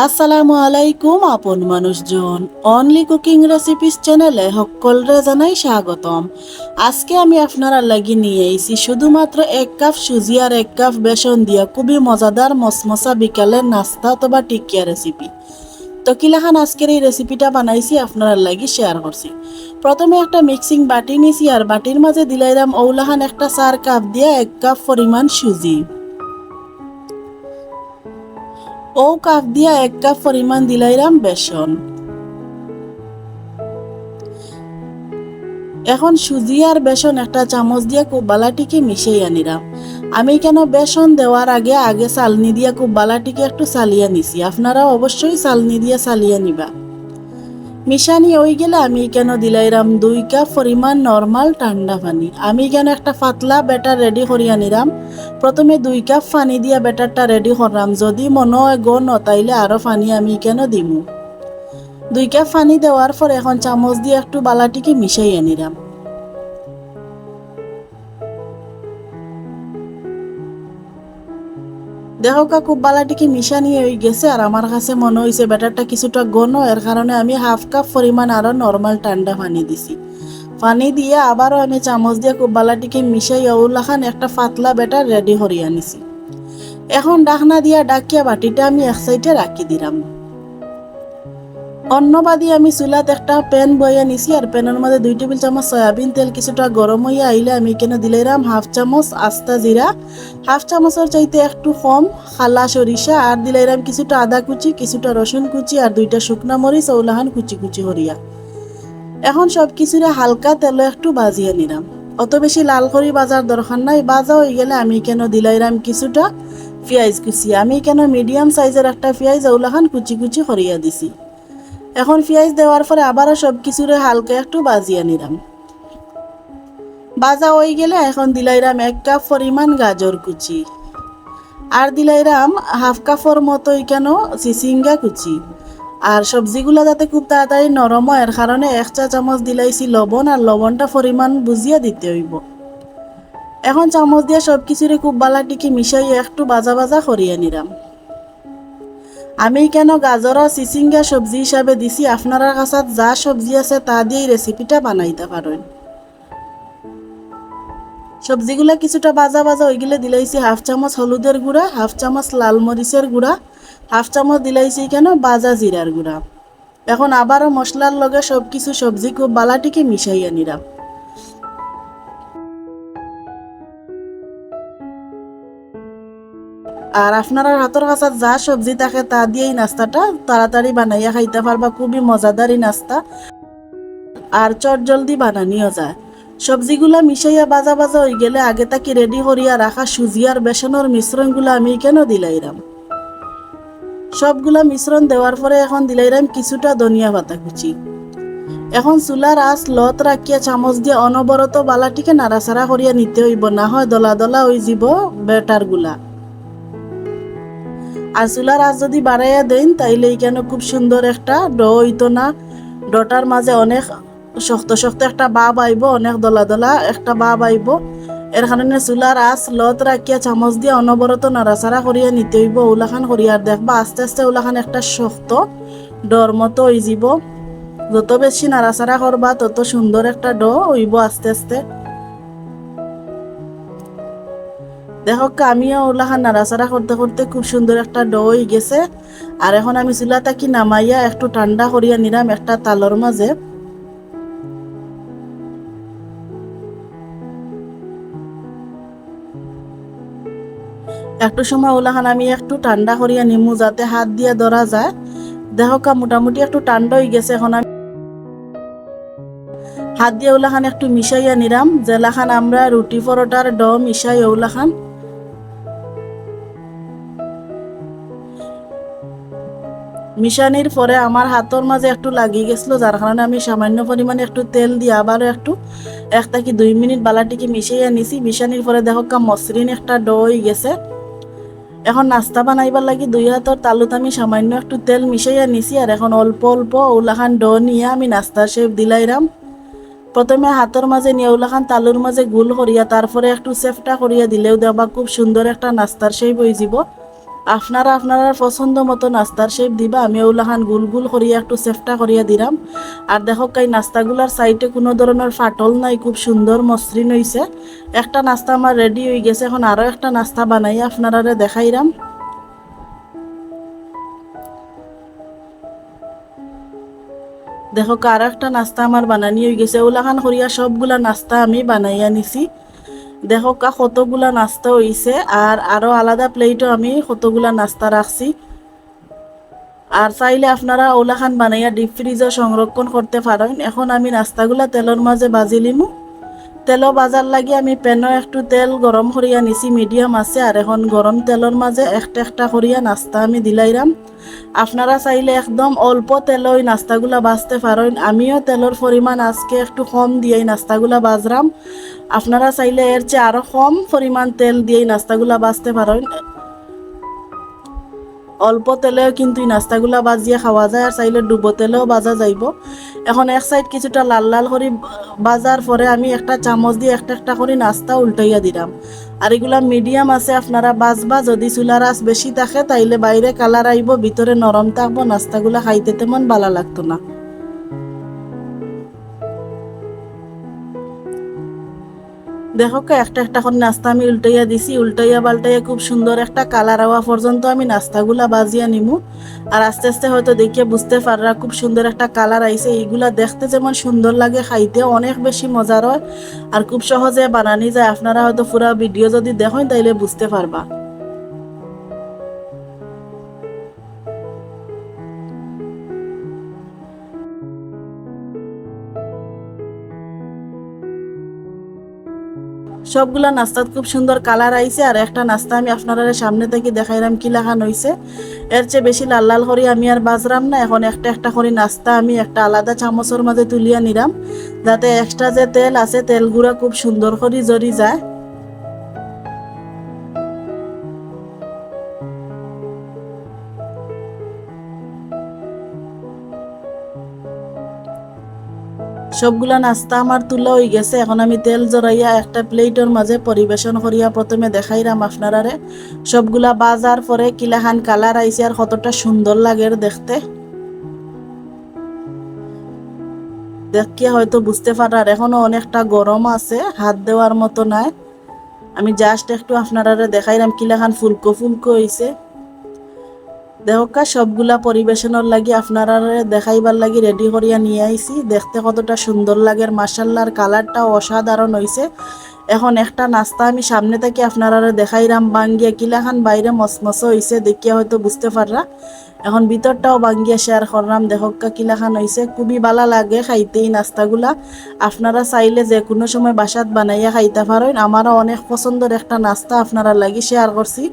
আসসালামু আলাইকুম, আপন মানুষজন। অনলি কুকিং রেসিপিস চ্যানেলে সকলরে জানাই স্বাগতম। আজকে আমি আপনারা লাগি নিয়ে আইছি শুধুমাত্র এক কাপ সুজি আর এক কাপ বেসন দিয়া খুবই মজাদার মসমসা বিকালের নাস্তা অথবা টিকিয়া রেসিপি তো কিলাখান আজকের এই রেসিপিটা বানাইছি, আপনারা লাগি শেয়ার করছি। প্রথমে একটা মিক্সিং বাটি নিছি আর বাটির মাঝে দিলাইরাম ওলাহান একটা চার কাপ দিয়া এক কাপ পরিমাণ সুজি। ও কাপ দিয়া এক কাপ পরিমাণ দিলাইরাম বেসন। এখন সুজি আর বেসন একটা চামচ দিয়ে খুব বালাটিকে মিশিয়ে আনিরাম আমি কেন বেসন দেওয়ার আগে আগে চালনি দিয়া খুব বালাটিকে একটু চালিয়ে নিছি আপনারা অবশ্যই চালনি দিয়ে চালিয়ে নিবা মিশানি ওই গেলে আমি কেন দিলাইরাম? দুই কাপ পরিমাণ নর্মাল ঠান্ডা পানি। আমি কেন একটা পাতলা ব্যাটার রেডি করিয়া নিলাম? প্রথমে দুই কাপ পানি দিয়া ব্যাটারটা রেডি করলাম যদি মনে হয় গো তাইলে আরও পানি আমি কেন দিমু? দুই কাপ পানি দেওয়ার পর এখন চামচ দিয়ে একটু বালাটিকে মিশাইয়া নিলাম। দেখো কা খুব বালাটিকে মিশানি হয়ে গেছে আর আমার কাছে মনে হয়েছে ব্যাটারটা কিছুটা ঘন এর কারণে আমি হাফ কাপ পরিমাণ আরও নর্মাল ঠান্ডা পানি দিছি। পানি দিয়ে আবারও আমি চামচ দিয়ে খুব বালাটিকে মিশাই ওলাখান একটা ফাতলা ব্যাটার রেডি করিয়া নিছি এখন ডাকনা দিয়া ডাকিয়া বাটিটা আমি এক সাইডে রাখি দিলাম অন্যবাদী আমি চুলাত একটা প্যান বইয়া নিছি আর প্যানের মধ্যে দুই টেবিল চামচ সয়াবিন তেল, কিছুটা গরম হইয়া আইলে আমি কেন দিলাইরাম হাফ চামচ আস্তা জিরা হাফ চামচের চাইতে একটু কম খালা সরিষা আর দিলাইরাম কিছুটা আদা কুচি, কিছুটা রসুন কুচি আর দুইটা শুকনা মরিচ ওলাহান কুচি কুচি হরিয়া এখন সব কিছুরে হালকা তেলে একটু বাজিয়ে নিলাম অত বেশি লাল করি বাজার দরকার নাই বাজা হয়ে গেলে আমি কেন দিলাইরাম কিছুটা পেঁয়াজ কুচি। আমি কেন মিডিয়াম সাইজের একটা পেঁয়াজ ওলাহান কুচি কুচি হরিয়া দিছি। এখন পেঁয়াজ দেওয়ার পরে আবারও সব কিছুরে হালকা একটু বাজিয়ে নিলাম। বাজা হয়ে গেলে এখন দিলাইরাম এক কাপ পরিমাণ গাজর কুচি। আর দিলাইরাম হাফ কাপর মতোই কেন চিচিঙ্গা কুচি। আর সবজিগুলো যাতে খুব তাড়াতাড়ি নরম হয়, এর কারণে এক চা চামচ দিলাইছি লবণ আর লবণটা পরিমাণ বুঝিয়ে দিতে হইব। এখন চামচ দিয়ে সব কিছুরে খুব বালাটিকে মিশাই একটু বাজা বাজা করিয়ে নিলাম। আমি কেন গাজর আর চিচিঙ্গা সবজি হিসাবে দিছি আপনার কাছে যা সবজি আছে তা দিয়ে রেসিপিটা বানাইতে পারেন সবজিগুলা কিছুটা বাজা বাজা ওইগুলো দিলাইছি হাফ চামচ হলুদের গুঁড়া, হাফ চামচ লাল মরিচের গুঁড়া, হাফ চামচ দিলাইছি কেন বাজা জিরার গুঁড়া। এখন আবারও মশলার লগে সব কিছু সবজি খুব বালাটিকে মিশাইয়া নিলাম আর আপনারা হাতের কাছে যা সবজি থাকে তা দিয়ে এই নাস্তাটা তাড়াতাড়ি বানাইয়া খাইতে পারবা, খুবই মজাদারি নাস্তা। আর চট জলদি বানানিও যায়। সবজিগুলা মিশাইয়া বাজা বাজা হয়ে গেলে আগে তাকে রেডি করিয়া রাখা সুজি আর বেসনের মিশ্রণগুলো আমি কেন দিলাইরাম? সবগুলা মিশ্রণ দেওয়ার পরে এখন দিলাইরাম কিছুটা ধনিয়া পাতা কুচি। এখন চুলার আঁচ লত রাখিয়া চামচ দিয়ে অনবরত বালাটিকে নাড়াচাড়া করিয়া নিতে হইব, না হয় দলা দলা হয়ে যাব বেটারগুলা আর চুলার যদি বাড়াইয়া দেন, তাইলে এখানে খুব সুন্দর একটা ড হইতো না। ডটার মাঝে অনেক শক্ত শক্ত একটা বাপ আইব, অনেক দলা দলা একটা বাপ আইব। এর কারণে চুলার আঁচ লত রাখিয়া চামচ দিয়ে অনবরত নাড়াচাড়া করিয়া নিতে হইব, ওলাখান করিয়া আর দেখবা আস্তে আস্তে ওলাখান একটা শক্ত ডর মতো হয়ে যাব যত বেশি নাড়াচাড়া করবা, তত সুন্দর একটা ড হইব আস্তে আস্তে। দেখো আমিও ওলাখান নাড়াচাড়া করতে করতে খুব সুন্দর একটা ড হয়ে গেছে। আর এখন আমি চুলাটা কি নামাইয়া একটু ঠান্ডা করিয়া নিলাম একটা তালর মাঝে একটু সময় ওলাখান আমি একটু ঠান্ডা করিয়া নিমু যাতে হাত দিয়ে ধরা যায়। দেখো কা মোটামুটি একটু ঠান্ডা হয়ে গেছে, এখন আমি হাত দিয়ে ওলাখান একটু মিশাইয়া নিলাম। জেলাখান আমরা রুটি পরোটার ড মিশাই ওলাখান। মিশানির পরে আমার হাতের মাঝে একটু লাগিয়ে গেছিল, যার কারণে আমি সামান্য পরিমাণে একটু তেল দিয়ে আবারও একটু একটা কি দুই মিনিট বালাটিকে মিশাইয়া নিছি মিশানির পরে দেখো কা মসৃণ একটা ড হয়ে গেছে। এখন নাস্তা বানাইবার লাগি দুই হাতর তালুত আমি সামান্য একটু তেল মিশাইয়া নিছি আর এখন অল্প অল্প ওলাখান ড নিয়ে আমি নাস্তার শেপ দিলাইরাম। প্রথমে হাতের মাঝে নিয়ে ওলাখান তালুর মাঝে গুল করিয়া তারপরে একটু সেফটা করিয়া দিলেও দেবা খুব সুন্দর একটা নাস্তার শেপ হয়ে যাব আপনারা আপনারা পছন্দ মতো নাস্তার শেপ দিবা, আমি ওলাখান গুল গুল করিয়া একটু চেষ্টা করিয়া দিলাম আর দেখো কাই নাস্তাগুলার সাইডে কোনো ধরনের ফাটল নাই, খুব সুন্দর মসৃণ হইছে। একটা নাস্তা আমার রেডি হয়ে গেছে, এখন আরও একটা নাস্তা বানাই আপনারা দেখাইরাম। দেখো আর একটা নাস্তা আমার বানানি হয়ে গেছে, ওলাখান করিয়া সবগুলা নাস্তা আমি বানাইয়া নিছি। দেখো কা, কতগুলা নাস্তা হইছে, আর আরও আলাদা প্লেটও আমি কতগুলা নাস্তা রাখছি। আর চাইলে আপনারা ওলাখান বানাইয়া ডিপ ফ্রিজও সংরক্ষণ করতে পারেন। এখন আমি নাস্তাগুলা তেলের মাঝে বাজি লিমু। তেলও বাজার লাগি আমি প্যানও একটু তেল গরম করিয়া নিছি মিডিয়াম আছে আর এখন গরম তেলের মাঝে একটা একটা করিয়া নাস্তা আমি দিলাইরাম আপনারা চাইলে একদম অল্প তেল ওই নাস্তাগুলা বাজতে পারেন। আমিও তেলের পরিমাণ আজকে একটু কম দিয়ে নাস্তাগুলা বাজরাম আপনারা চাইলে এর চেয়ে আরও কম পরিমাণ তেল দিয়ে এই নাস্তাগুলা বাজতে পারেন। অল্প তেলেও কিন্তু এই নাস্তাগুলা বাজিয়ে খাওয়া যায় আর চাইলে ডুবো তেলেও বাজা যাইব। এখন এক সাইড কিছুটা লাল লাল করে বাজার পরে আমি একটা চামচ দিয়ে একটা একটা করে নাস্তা উল্টাইয়া দিলাম। আর এগুলা মিডিয়াম আছে, আপনারা বাজবা। যদি চুলার আঁচ বেশি থাকে, তাইলে বাইরে কালার আইব, ভিতরে নরম থাকব, নাস্তাগুলা খাইতে তেমন ভালো লাগতো না। দেখো, একটা একটা করে নাস্তা আমি উল্টাইয়া দিছি, উল্টাইয়া পাল্টাইয়া খুব সুন্দর একটা কালার হওয়া পর্যন্ত আমি নাস্তাগুলা বাজিয়া নিমু। আর আস্তে আস্তে হয়তো দেখিয়ে বুঝতে পাররা খুব সুন্দর একটা কালার আইছে। এইগুলা দেখতে যেমন সুন্দর লাগে, খাইতে অনেক বেশি মজার হয়। আর খুব সহজে বানানি যায়। আপনারা হয়তো পুরা ভিডিও যদি দেখেন, তাইলে বুঝতে পারবা। সবগুলা নাস্তাত খুব সুন্দর কালার আইছে, আর একটা নাস্তা আমি আপনারা সামনে থেকে দেখাইলাম কি লাগান হইছে। এর চেয়ে বেশি লাল লাল করে আমি আর বাজরাম না, এখন একটা একটা করে নাস্তা আমি একটা আলাদা চামচের মাঝে তুলিয়া নিলাম, যাতে এক্সট্রা যে তেল আছে তেলগুলা খুব সুন্দর করে জড়ি যায়। সবগুলা নাস্তা আমার তুলা হয়ে গেছে। এখন আমি তেল জড়াইয়া একটা প্লেটের মাঝে পরিবেশন করিয়া প্রথমে দেখাইরাম আপনারারে। সবগুলা বাজার পরে কিলাখান কালার আইছে আর কতটা সুন্দর লাগে দেখতে। দেখিয়া হয়তো বুঝতে পারার এখনও অনেকটা গরম আছে, হাত দেওয়ার মতো নাই। আমি জাস্ট একটু আপনারারে দেখাইলাম কিলাখান ফুলকো ফুলকো হইছে দেহকা সবগুলা পরিবেশনের লাগি আপনারা দেখাইবার লাগি রেডি করিয়া নিয়ে আইছি। দেখতে কতটা সুন্দর লাগে মাসাল্লার কালারটাও অসাধারণ হইছে। এখন একটা নাস্তা আমি সামনে থেকে আপনারা দেখাইরাম। বাঙ্গিয়া কিলাখান বাইরে মসমস হইছে, দেখিয়া হয়তো বুঝতে পাররা। এখন ভিতরটাও বাঙ্গিয়া শেয়ার করলাম দেখকা কিলাখান হইছে। খুবই ভালো লাগে খাইতে এই নাস্তাগুলা। আপনারা চাইলে যে কোনো সময় বাসাত বানাইয়া খাইতে পারেন। আমারও অনেক পছন্দের একটা নাস্তা আপনারা লাগি শেয়ার করছি।